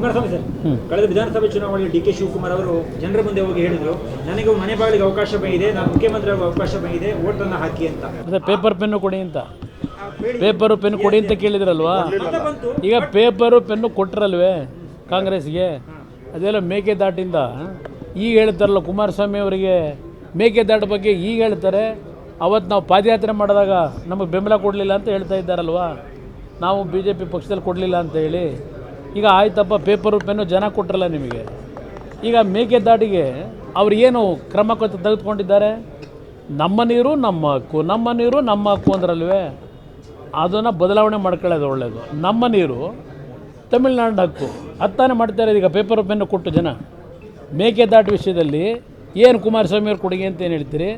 Kumaraswamy sir ಕಳೆದ ವಿಧಾನಸಭೆ ಚುನಾವಣೆಯಲ್ಲಿ ಡಿ ಕೆ ಶಿವಕುಮಾರ್ ಅವರು ಜನರ ಮುಂದೆ ಹೋಗಿ ಹೇಳಿದ್ರು ನನಗೆ ಮನೆ ಬಾಗಿಲಿಗೆ ಅವಕಾಶ ಬಂದಿದೆ ನಾನು ಮುಖ್ಯಮಂತ್ರಿ ಅವಕಾಶ ಬಂದಿದೆ ಓಟನ್ನು ಹಾಕಿ ಅಂತ. ಅದೇ ಪೇಪರ್ ಪೆನ್ನು ಕೊಡಿ ಅಂತ. ಪೇಪರ್ ಪೆನ್ನು ಕೊಡಿ ಅಂತ ಕೇಳಿದ್ರಲ್ವಾ? ಈಗ ಪೇಪರು ಪೆನ್ನು ಕೊಟ್ಟರಲ್ವೇ ಕಾಂಗ್ರೆಸ್ಗೆ? ಅದೆಲ್ಲ ಮೇಕೆದಾಟಿಂದ ಈಗ ಹೇಳ್ತಾರಲ್ಲ ಕುಮಾರಸ್ವಾಮಿ ಅವರಿಗೆ ಮೇಕೆದಾಟು ಬಗ್ಗೆ ಈಗ ಹೇಳ್ತಾರೆ. ಅವತ್ತು ನಾವು ಪಾದಯಾತ್ರೆ ಮಾಡಿದಾಗ ನಮಗೆ ಬೆಂಬಲ ಕೊಡಲಿಲ್ಲ ಅಂತ ಹೇಳ್ತಾ ಇದ್ದಾರಲ್ವಾ? ನಾವು ಬಿ ಜೆ ಪಿ ಪಕ್ಷದಲ್ಲಿ ಕೊಡಲಿಲ್ಲ ಅಂತ ಹೇಳಿ. ಈಗ ಆಯ್ತಪ್ಪ ಪೇಪರ್ ಪೆನ್ನು ಜನ ಕೊಟ್ಟರಲ್ಲ ನಿಮಗೆ. ಈಗ ಮೇಕೆದಾಟಿಗೆ ಅವ್ರು ಏನು ಕ್ರಮ ತೆಗೆದುಕೊಂಡಿದ್ದಾರೆ? ನಮ್ಮ ನೀರು, ನಮ್ಮ ಹಕ್ಕು. ನಮ್ಮ ನೀರು, ನಮ್ಮ ಹಕ್ಕು ಅಂದ್ರಲ್ವೇ? ಅದನ್ನು ಬದಲಾವಣೆ ಮಾಡ್ಕೊಳ್ಳೋದು ಒಳ್ಳೆಯದು ನಮ್ಮ ನೀರು ತಮಿಳ್ನಾಡಿನ ಹಕ್ಕು. ಹತ್ತಾನೆ ಮಾಡ್ತಾರೆ ಈಗ ಪೇಪರ್ ಪೆನ್ನು ಕೊಟ್ಟು ಜನ. ಮೇಕೆದಾಟು ವಿಷಯದಲ್ಲಿ ಏನು ಕುಮಾರಸ್ವಾಮಿ ಅವ್ರ ಕೊಡುಗೆ ಅಂತ ಏನು ಹೇಳ್ತೀರಿ?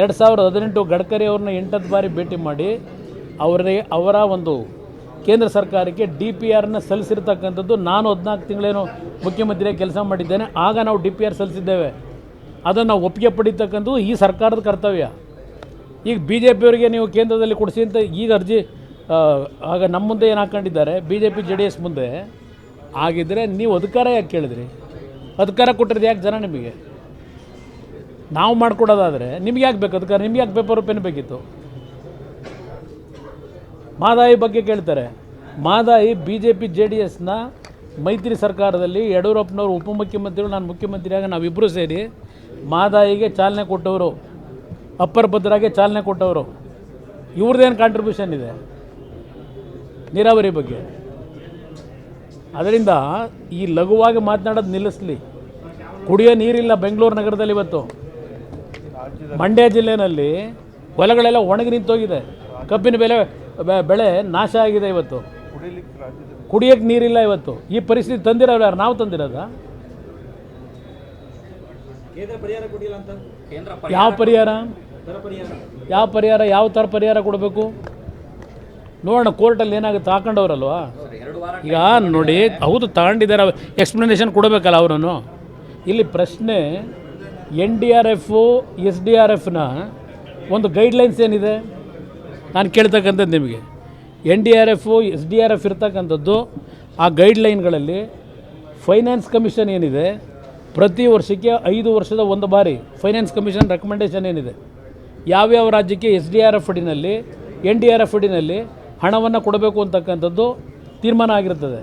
ಎರಡು ಸಾವಿರದ ಹದಿನೆಂಟು ಗಡ್ಕರಿ ಅವ್ರನ್ನ ಎಂಟತ್ತು ಬಾರಿ ಭೇಟಿ ಮಾಡಿ ಅವರಿಗೆ ಅವರ ಒಂದು ಕೇಂದ್ರ ಸರ್ಕಾರಕ್ಕೆ ಡಿ ಪಿ ಆರ್ನ ಸಲ್ಲಿಸಿರ್ತಕ್ಕಂಥದ್ದು, ನಾನು ಹದಿನಾಲ್ಕು ತಿಂಗಳೇನು ಮುಖ್ಯಮಂತ್ರಿಯಾಗಿ ಕೆಲಸ ಮಾಡಿದ್ದೇನೆ, ಆಗ ನಾವು ಡಿ ಪಿ ಆರ್ ಸಲ್ಲಿಸಿದ್ದೇವೆ. ಅದನ್ನು ಒಪ್ಪಿಗೆ ಪಡಿತಕ್ಕಂಥದ್ದು ಈ ಸರ್ಕಾರದ ಕರ್ತವ್ಯ. ಈಗ ಬಿ ಜೆ ಪಿಯವರಿಗೆ ನೀವು ಕೇಂದ್ರದಲ್ಲಿ ಕೊಡಿಸಿ ಅಂತ ಈಗ ಅರ್ಜಿ ಆಗ ನಮ್ಮ ಮುಂದೆ ಏನು ಹಾಕ್ಕೊಂಡಿದ್ದಾರೆ B J P, J D S ಮುಂದೆ ಆಗಿದ್ದರೆ ನೀವು ಅಧಿಕಾರ ಯಾಕೆ ಕೇಳಿದ್ರಿ? ಅಧಿಕಾರ ಕೊಟ್ಟಿರೋದು ಯಾಕೆ ಜನ ನಿಮಗೆ? ನಾವು ಮಾಡ್ಕೊಡೋದಾದರೆ ನಿಮ್ಗೆ ಯಾಕೆ ಬೇಕು ಅಧಿಕಾರ? ನಿಮ್ಗೆ ಯಾಕೆ ಪೇಪರ್ ಪೆನ್ ಬೇಕಿತ್ತು? ಮಾದಾಯಿ ಬಗ್ಗೆ ಕೇಳ್ತಾರೆ. Mahadayi B J P J D ಎಸ್ನ ಮೈತ್ರಿ ಸರ್ಕಾರದಲ್ಲಿ ಯಡಿಯೂರಪ್ಪನವರು ಉಪಮುಖ್ಯಮಂತ್ರಿಗಳು, ನಾನು ಮುಖ್ಯಮಂತ್ರಿಯಾಗ ನಾವಿಬ್ಬರೂ ಸೇರಿ ಮಾದಾಯಿಗೆ ಚಾಲನೆ ಕೊಟ್ಟವರು, ಅಪ್ಪರ್ ಭದ್ರಾಗೆ ಚಾಲನೆ ಕೊಟ್ಟವರು. ಇವ್ರದ್ದೇನು ಕಾಂಟ್ರಿಬ್ಯೂಷನ್ ಇದೆ? ನೀರಾವರಿ ಬಗ್ಗೆ. ಅದರಿಂದ ಈ ಲಘುವಾಗಿ ಮಾತನಾಡೋದು ನಿಲ್ಲಿಸಲಿ. ಕುಡಿಯೋ ನೀರಿಲ್ಲ ಬೆಂಗಳೂರು ನಗರದಲ್ಲಿ ಇವತ್ತು. ಮಂಡ್ಯ ಜಿಲ್ಲೆಯಲ್ಲಿ ಹೊಲಗಳೆಲ್ಲ ಒಣಗಿ ನಿಂತೋಗಿದೆ. ಕಬ್ಬಿನ ಬೆಲೆ ಬೆಳೆ ನಾಶ ಆಗಿದೆ ಇವತ್ತು. ಕುಡಿಯೋಕ್ಕೆ ನೀರಿಲ್ಲ ಇವತ್ತು. ಈ ಪರಿಸ್ಥಿತಿ ತಂದಿರೋರು ಯಾರು? ನಾವು ತಂದಿರೋದಾ? ಕೇಂದ್ರ ಪರಿಹಾರ ಕೊಟ್ಟಿಲ್ಲ ಅಂತ? ಯಾವ ಪರಿಹಾರ? ಯಾವ ಪರಿಹಾರ? ಯಾವ ಥರ ಪರಿಹಾರ ಕೊಡಬೇಕು? ನೋಡೋಣ ಕೋರ್ಟಲ್ಲಿ ಏನಾಗುತ್ತೆ? ಹಾಕೊಂಡವ್ರಲ್ವಾ? ಈಗ ನೋಡಿ ಹೌದು ತಗೊಂಡಿದ್ದಾರೆ. ಎಕ್ಸ್ಪ್ಲನೇಷನ್ ಕೊಡಬೇಕಲ್ಲ ಅವರನ್ನು. ಇಲ್ಲಿ ಪ್ರಶ್ನೆ N D R F S D R ಎಫ್ನ ಒಂದು ಗೈಡ್ಲೈನ್ಸ್ ಏನಿದೆ? ನಾನು ಕೇಳ್ತಕ್ಕಂಥದ್ದು ನಿಮಗೆ. N D R F, S D R F ಇರ್ತಕ್ಕಂಥದ್ದು ಆ ಗೈಡ್ಲೈನ್ಗಳಲ್ಲಿ ಫೈನಾನ್ಸ್ ಕಮಿಷನ್ ಏನಿದೆ, ಪ್ರತಿ ವರ್ಷಕ್ಕೆ ಐದು ವರ್ಷದ ಒಂದು ಬಾರಿ ಫೈನಾನ್ಸ್ ಕಮಿಷನ್ ರೆಕಮೆಂಡೇಷನ್ ಏನಿದೆ. ಯಾವ್ಯಾವ ರಾಜ್ಯಕ್ಕೆ ಎಸ್ ಡಿ ಆರ್ ಎಫ್ ಅಡಿನಲ್ಲಿ, ಎನ್ ಡಿ ಆರ್ ಎಫ್ ಅಡಿನಲ್ಲಿ ಹಣವನ್ನು ಕೊಡಬೇಕು ಅಂತಕ್ಕಂಥದ್ದು ತೀರ್ಮಾನ ಆಗಿರ್ತದೆ.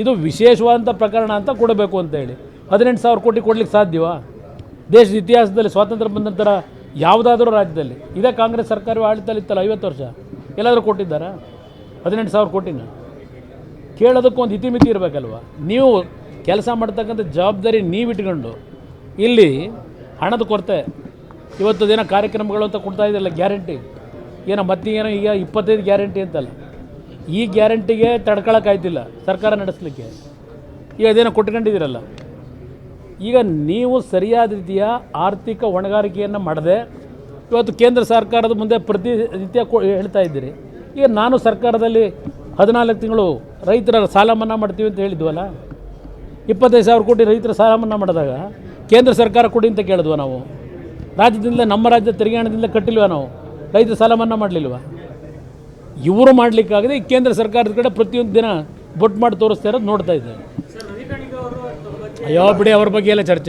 ಇದು ವಿಶೇಷವಾದಂಥ ಪ್ರಕರಣ ಅಂತ ಕೊಡಬೇಕು ಅಂತೇಳಿ. ಹದಿನೆಂಟು ಸಾವಿರ ಕೋಟಿ ಕೊಡ್ಲಿಕ್ಕೆ ಸಾಧ್ಯವಾ? ದೇಶದ ಇತಿಹಾಸದಲ್ಲಿ ಸ್ವಾತಂತ್ರ್ಯ ಬಂದ ನಂತರ ಯಾವುದಾದ್ರೂ ರಾಜ್ಯದಲ್ಲಿ. ಇದೇ ಕಾಂಗ್ರೆಸ್ ಸರ್ಕಾರ ಆಡಳಿತದಲ್ಲಿ ಇತ್ತಲ್ಲ ಐವತ್ತು ವರ್ಷ? ಎಲ್ಲಾದರೂ ಕೊಟ್ಟಿದ್ದಾರಾ? ಹದಿನೆಂಟು ಸಾವಿರ ಕೋಟಿನ ಕೇಳೋದಕ್ಕೂ ಒಂದು ಇತಿಮಿತಿ ಇರಬೇಕಲ್ವ? ನೀವು ಕೆಲಸ ಮಾಡ್ತಕ್ಕಂಥ ಜವಾಬ್ದಾರಿ ನೀವು ಇಟ್ಕೊಂಡು ಇಲ್ಲಿ ಹಣದ ಕೊರತೆ, ಇವತ್ತು ದಿನ ಕಾರ್ಯಕ್ರಮಗಳು ಅಂತ ಕೊಡ್ತಾ ಇದೆಯಲ್ಲ, ಗ್ಯಾರಂಟಿ. ಏನೋ ಮತ್ತೆ ಏನೋ ಈಗ ಇಪ್ಪತ್ತೈದು ಗ್ಯಾರಂಟಿ ಅಂತಲ್ಲ. ಈ ಗ್ಯಾರಂಟಿಗೆ ತಡ್ಕೊಳಕ್ಕಾಯ್ತಿಲ್ಲ ಸರ್ಕಾರ ನಡೆಸಲಿಕ್ಕೆ. ಈಗ ಅದೇನೋ ಕೊಟ್ಕೊಂಡಿದ್ದೀರಲ್ಲ. ಈಗ ನೀವು ಸರಿಯಾದ ರೀತಿಯ ಆರ್ಥಿಕ ಹೊಣೆಗಾರಿಕೆಯನ್ನು ಮಾಡದೆ, ಇವತ್ತು ಕೇಂದ್ರ ಸರ್ಕಾರದ ಮುಂದೆ ಪ್ರತಿನಿತ್ಯ ಕೊ, ಹೇಳ್ತಾ ಇದ್ದೀರಿ. ಈಗ ನಾನು ಸರ್ಕಾರದಲ್ಲಿ ಹದಿನಾಲ್ಕು ತಿಂಗಳು ರೈತರ ಸಾಲ ಮನ್ನಾ ಮಾಡ್ತೀವಿ ಅಂತ ಹೇಳಿದ್ವಲ್ಲ? ಇಪ್ಪತ್ತೈದು ಸಾವಿರ ಕೋಟಿ ರೈತರ ಸಾಲ ಮನ್ನಾ ಮಾಡಿದಾಗ ಕೇಂದ್ರ ಸರ್ಕಾರ ಕೊಡಿ ಅಂತ ಕೇಳಿದ್ವ ನಾವು. ರಾಜ್ಯದಿಂದ, ನಮ್ಮ ರಾಜ್ಯ ತೆರಿಗೆ ಹಣದಿಂದ ಕಟ್ಟಿಲ್ವ ನಾವು? ರೈತರ ಸಾಲ ಮನ್ನಾ ಮಾಡಲಿಲ್ವ? ಇವರು ಮಾಡಲಿಕ್ಕಾಗದೆ ಈ ಕೇಂದ್ರ ಸರ್ಕಾರದ ಕಡೆ ಪ್ರತಿಯೊಂದು ದಿನ ಬೊಟ್ಟು ಮಾಡಿ ತೋರಿಸ್ತಾ ಇರೋದು ನೋಡ್ತಾ ಇದ್ದೇವೆ ಅಯ್ಯೋ ಬಿಡಿ ಅವ್ರ ಬಗ್ಗೆ ಎಲ್ಲ ಚರ್ಚೆ.